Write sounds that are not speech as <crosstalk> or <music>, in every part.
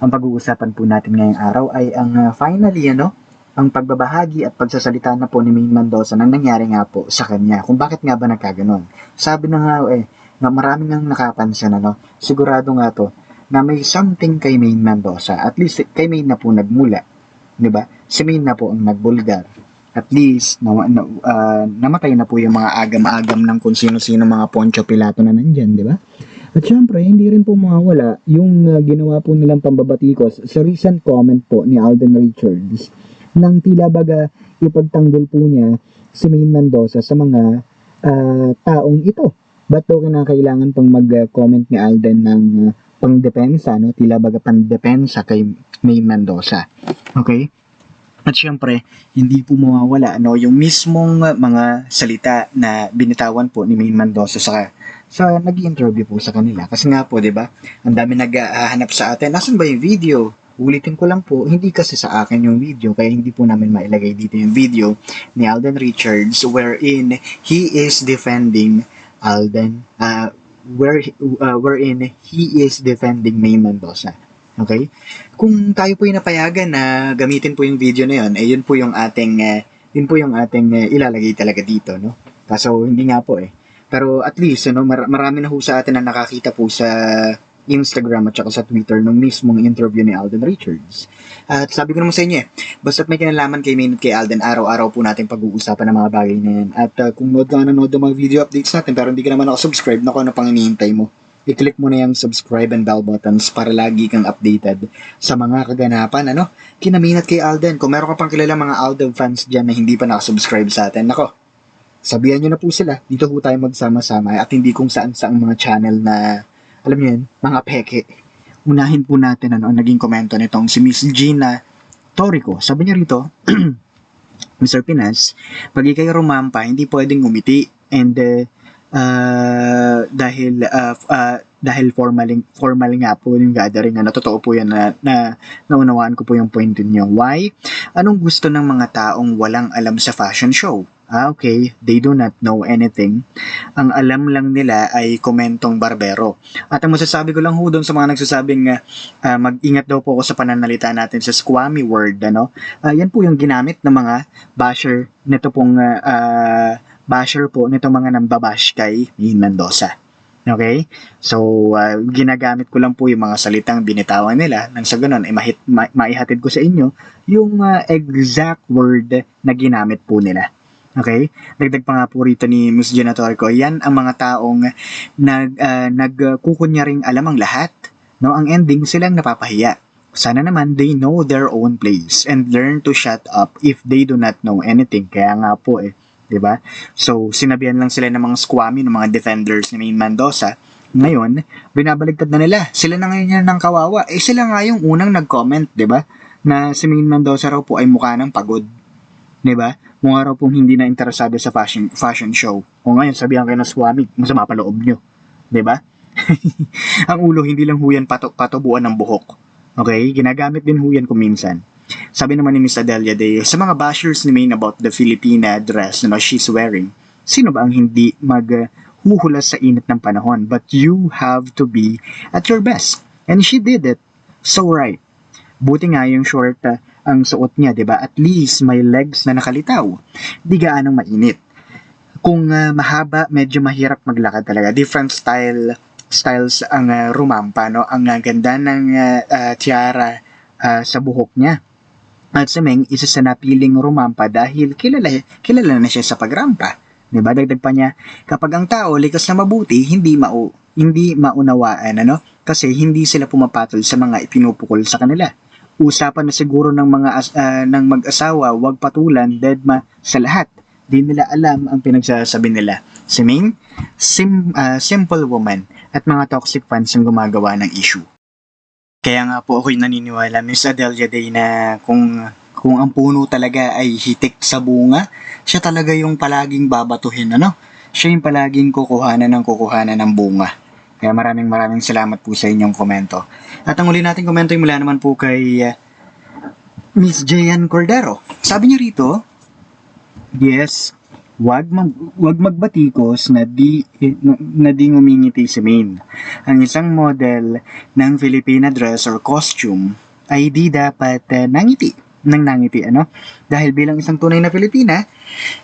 Ang pag-uusapan po natin ngayong araw ay ang uh, finally ano, ang pagbabahagi at pagsasalita na po ni Maine Mendoza nang nangyari nga po sa kanya. Kung bakit nga ba nagkaganon. Sabi na nga eh, na marami nang nakapansin ano, sigurado nga to, na may something kay Maine Mendoza. At least kay Maine na po nagmula. 'di ba? Si Maine na po ang nagbulgar. At least, na, na, uh, namatay na po yung mga agam-agam ng kung sino-sino mga Poncho Pilato na nandyan, di ba? At syempre, hindi rin po mawawala yung uh, ginawa po nilang pambabatikos sa recent comment po ni Alden Richards nang tila baga ipagtanggol po niya si Maine Mendoza sa mga uh, taong ito. Ba't daw kinakailangan pang mag-comment ni Alden ng uh, pangdepensa, no? tila baga pandepensa kay Maine Mendoza. Okay? At syempre, hindi po mawawala no, yung mismong uh, mga salita na binitawan po ni Maine Mendoza sa sa nag-interview po sa kanila. Kasi nga po, 'di ba? Ang dami naghahanap sa atin. Nasaan ba yung video? Ulitin ko lang po, hindi kasi sa akin yung video, kaya hindi po namin mailagay dito yung video ni Alden Richards wherein he is defending Alden, uh, where, uh, wherein he is defending May Mendoza. Okay? Kung tayo po yung napayagan na gamitin po yung video na yun, eh yun po yung ating, uh, yun po yung ating uh, ilalagay talaga dito, no? Kaso hindi nga po eh. Pero at least, ano, mar- marami na ho sa atin na nakakita po sa Instagram at saka sa Twitter ng mismong interview ni Alden Richards. At sabi ko naman sa inyo eh, basta't may kinalaman kay Maynard kay Alden, araw-araw po natin pag-uusapan ng mga bagay na yan. At uh, kung nood ka na nood ng mga video updates natin pero hindi ka naman ako subscribe, naku ano pang hinihintay mo? I-click mo na yung subscribe and bell buttons para lagi kang updated sa mga kaganapan, ano? Kinaminat kay Alden. Kung meron ka pang kilala mga Alden fans dyan na hindi pa nakasubscribe sa atin, nako, sabihan nyo na po sila. Dito po tayo magsama-sama at hindi kung saan saang mga channel na, alam nyo yun, mga peke. Unahin po natin ano, naging komento nitong si Miss Gina Torico. Sabi niya rito, <clears throat> Mr. Pinas, pag ikay rumampa, hindi pwedeng umiti and uh, uh, dahil uh, uh, dahil formal formal nga po yung gathering ano totoo po yan na, na naunawaan ko po yung point niyo why anong gusto ng mga taong walang alam sa fashion show Ah, okay. They do not know anything. Ang alam lang nila ay komentong barbero. At ang masasabi ko lang ho doon sa mga nagsasabing uh, mag-ingat daw po ako sa pananalita natin sa squammy word, ano? Uh, yan po yung ginamit ng mga basher nito pong uh, uh, basher po nito mga nambabash kay Min Mendoza. Okay? So, uh, ginagamit ko lang po yung mga salitang binitawan nila nang sa ganun, eh, mahit, ma- maihatid ko sa inyo yung uh, exact word na ginamit po nila. Okay? Dagdag pa nga po rito ni Ms. Genator ko, yan ang mga taong nag, uh, nagkukunyaring alam ang lahat. No? Ang ending, silang napapahiya. Sana naman they know their own place and learn to shut up if they do not know anything. Kaya nga po eh, 'di ba? So, sinabihan lang sila ng mga squammy, ng mga defenders ni Maine Mendoza. Ngayon, binabaligtad na nila. Sila na ngayon yan ng kawawa. Eh sila nga yung unang nag-comment, 'di ba? Na si Maine Mendoza raw po ay mukha ng pagod. 'Di ba? Mukha raw pong hindi na interesado sa fashion fashion show. O ngayon, sabihan kayo ng swami, masama pa loob nyo. 'Di ba? <laughs> Ang ulo hindi lang huyan pato, patubuan ng buhok. Okay? Ginagamit din huyan ko minsan. Sabi naman ni Miss Adelia Day, sa mga bashers ni Maine about the Filipina dress na she's wearing, sino ba ang hindi maghuhulas sa init ng panahon? But you have to be at your best. And she did it. So right. Buti nga yung short uh, ang suot niya, 'di ba? At least may legs na nakalitaw. Di gaanong mainit. Kung uh, mahaba, medyo mahirap maglakad talaga. Different style styles ang uh, rumampa, no? Ang uh, ganda ng uh, uh, tiara uh, sa buhok niya. At si Meng, isa sa napiling rumampa dahil kilala, kilala na siya sa pagrampa. Diba? Dagdag pa niya, kapag ang tao likas na mabuti, hindi mau hindi maunawaan, ano? Kasi hindi sila pumapatol sa mga ipinupukol sa kanila. Usapan na siguro ng mga uh, ng mag-asawa, wag patulan, deadma sa lahat. Di nila alam ang pinagsasabi nila. Si Ming, sim, uh, simple woman at mga toxic fans ang gumagawa ng issue. Kaya nga po ako'y naniniwala, Miss Adelia Day, na kung, kung ang puno talaga ay hitik sa bunga, siya talaga yung palaging babatuhin, ano? Siya yung palaging kukuhanan ng kukuhanan ng bunga. Kaya maraming maraming salamat po sa inyong komento. At ang uli nating komento ay mula naman po kay uh, Miss Jayan Cordero. Sabi niya rito, Yes, wag mag wag magbatikos na di na, na di ngumingiti si Maine. Ang isang model ng Filipina dress or costume ay di dapat uh, nangiti ng nangiti ano? Dahil bilang isang tunay na Pilipina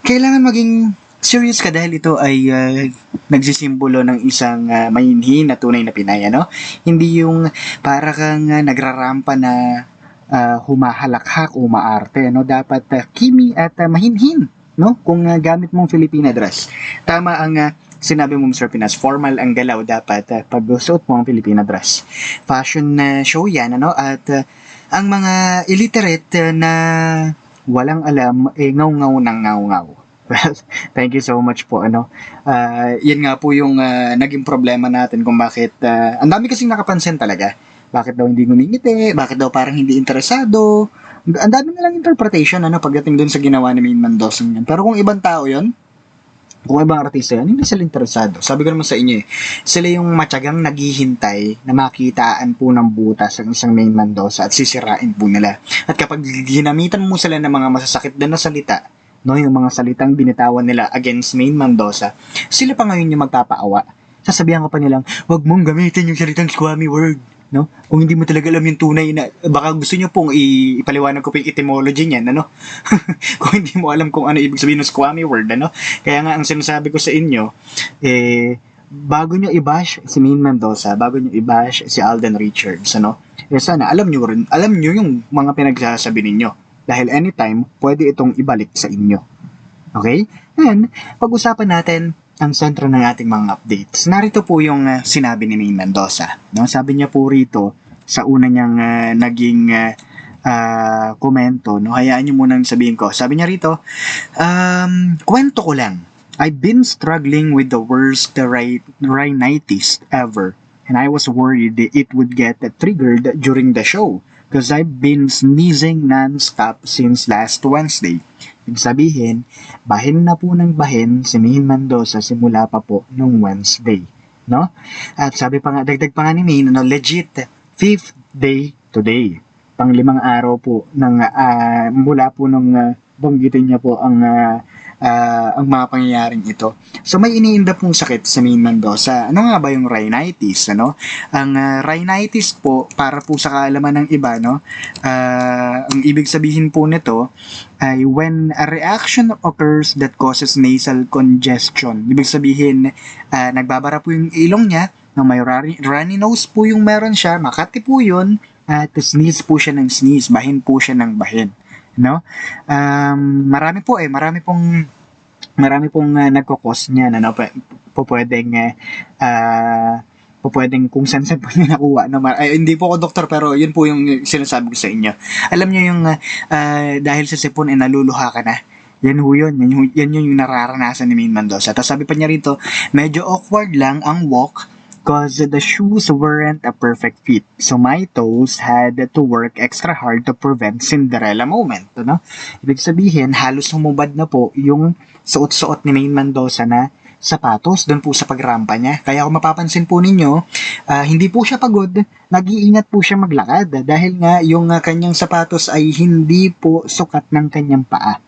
kailangan maging serious ka dahil ito ay uh, nagsisimbolo ng isang uh, mayinhin na tunay na Pinay ano? Hindi yung para kang uh, nagrarampa na uh, humahalakhak o maarte no dapat uh, kimi at uh, mahinhin no kung uh, gamit mong Filipina dress tama ang uh, sinabi mo Mr. Pinas formal ang galaw dapat uh, pag suot mo ang Filipina dress fashion na show yan ano at uh, ang mga illiterate uh, na walang alam eh ngaw-ngaw ng ngaw-ngaw Well, <laughs> thank you so much po ano. Uh, yan nga po yung uh, naging problema natin kung bakit uh, ang dami kasing nakapansin talaga. Bakit daw hindi ngumingiti? Bakit daw parang hindi interesado? Ang dami na lang interpretation ano pagdating dun sa ginawa ni Maine Mendoza yan. Pero kung ibang tao yon, kung ibang artista yan, hindi sila interesado. Sabi ko naman sa inyo eh, sila yung matyagang naghihintay na makitaan po ng butas ang isang Maine Mendoza at sisirain po nila. At kapag ginamitan mo sila ng mga masasakit na salita, no, yung mga salitang binitawan nila against Maine Mendoza, sila pa ngayon yung magpapaawa. Sasabihan ka pa nilang, wag mong gamitin yung salitang squammy word. No? Kung hindi mo talaga alam yung tunay na, baka gusto nyo pong ipaliwanag ko po yung etymology niyan, ano? <laughs> kung hindi mo alam kung ano ibig sabihin ng squammy word, ano? Kaya nga, ang sinasabi ko sa inyo, eh, bago nyo i-bash si Maine Mendoza, bago nyo i-bash si Alden Richards, ano? Eh, sana, alam nyo rin, alam nyo yung mga pinagsasabi ninyo dahil anytime, pwede itong ibalik sa inyo. Okay? And, pag-usapan natin ang sentro ng ating mga updates. Narito po yung uh, sinabi ni Maine Mendoza. No? Sabi niya po rito, sa una niyang uh, naging uh, komento, no? hayaan niyo munang sabihin ko. Sabi niya rito, um, kwento ko lang. I've been struggling with the worst rhi- rhinitis ever. And I was worried it would get triggered during the show because I've been sneezing non-stop since last Wednesday. Ibig sabihin, bahin na po ng bahin si Maine Mendoza simula pa po nung Wednesday. No? At sabi pa nga, dagdag pa nga ni Maine, no, legit, fifth day today. Panglimang araw po ng, uh, mula po nung uh, banggitin niya po ang uh, uh, ang mga pangyayaring ito. So may iniinda pong sakit sa Maine Mendoza. Ano nga ba yung rhinitis? Ano? Ang uh, rhinitis po, para po sa kaalaman ng iba, no? Uh, ang ibig sabihin po nito ay when a reaction occurs that causes nasal congestion. Ibig sabihin, uh, nagbabara po yung ilong niya, na may runny, runny nose po yung meron siya, makati po yun, at sneeze po siya ng sneeze, bahin po siya ng bahin no? Um, marami po eh, marami pong marami pong uh, nagko-cause niyan ano po pwedeng uh, po pwedeng kung saan saan po <laughs> niya nakuha no ay, hindi po ako doktor pero yun po yung sinasabi ko sa inyo alam niyo yung uh, dahil sa sipon ay naluluha ka na yan ho yun, yan, yan yun yung nararanasan ni Maine Mendoza. Tapos sabi pa niya rito, medyo awkward lang ang walk because the shoes weren't a perfect fit. So my toes had to work extra hard to prevent Cinderella moment. No? Ibig sabihin, halos humubad na po yung suot-suot ni Maine Mendoza na sapatos doon po sa pagrampa niya. Kaya kung mapapansin po ninyo, uh, hindi po siya pagod, nag-iingat po siya maglakad dahil nga yung uh, kanyang sapatos ay hindi po sukat ng kanyang paa.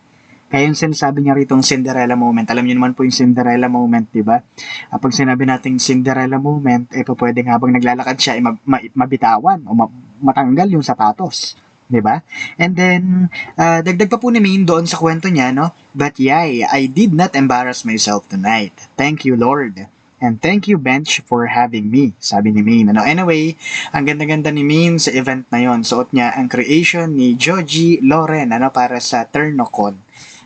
Kaya yung sinasabi niya rito Cinderella moment, alam niyo naman po yung Cinderella moment, di ba? Uh, pag sinabi nating Cinderella moment, eh pwedeng habang naglalakad siya, eh, ma- ma- mabitawan o ma- matanggal yung sapatos. Di ba? And then, uh, dagdag pa po ni Maine doon sa kwento niya, no? But yay, I did not embarrass myself tonight. Thank you, Lord. And thank you, Bench, for having me, sabi ni Maine. Ano? Anyway, ang ganda-ganda ni Maine sa event na yon. Suot niya ang creation ni Joji Loren ano, para sa Turnocon.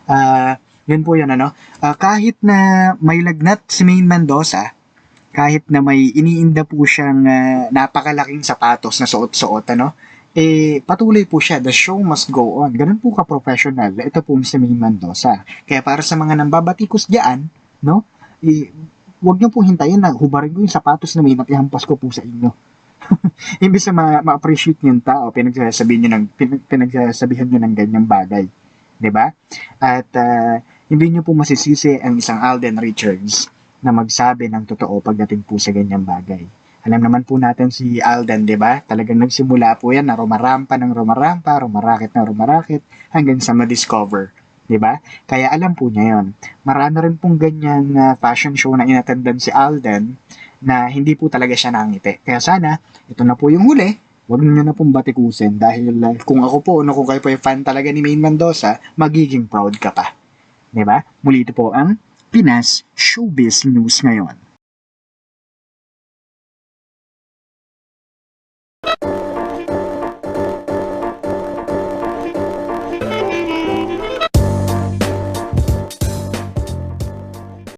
Uh, yun po yun, ano. Uh, kahit na may lagnat si Maine Mendoza, kahit na may iniinda po siyang uh, napakalaking sapatos na suot-suot, ano, eh, patuloy po siya. The show must go on. Ganun po ka-professional. Ito po si Maine Mendoza. Kaya para sa mga nambabatikos diyan, no, eh, wag niyo po hintayin na hubarin ko yung sapatos na may at ihampas ko po sa inyo. <laughs> Imbis na ma- ma-appreciate niyo yung tao, pinagsasabihin niyo ng, pin- pinagsasabihan niyo ng ganyang bagay. 'Di ba? At ah, hindi niyo po masisisi ang isang Alden Richards na magsabi ng totoo pagdating po sa ganyang bagay. Alam naman po natin si Alden, 'di ba? Talagang nagsimula po 'yan na rumarampa ng rumarampa, rumarakit ng rumarakit hanggang sa ma-discover, 'di ba? Kaya alam po niya 'yon. Marami rin pong ganyang ah, fashion show na inattendan si Alden na hindi po talaga siya nangiti. Kaya sana, ito na po yung huli. Huwag niyo na pong batikusin dahil ah, kung ako po, no, kung kayo po yung fan talaga ni Maine Mendoza, magiging proud ka pa. ba? Muli ito po ang Pinas Showbiz News ngayon.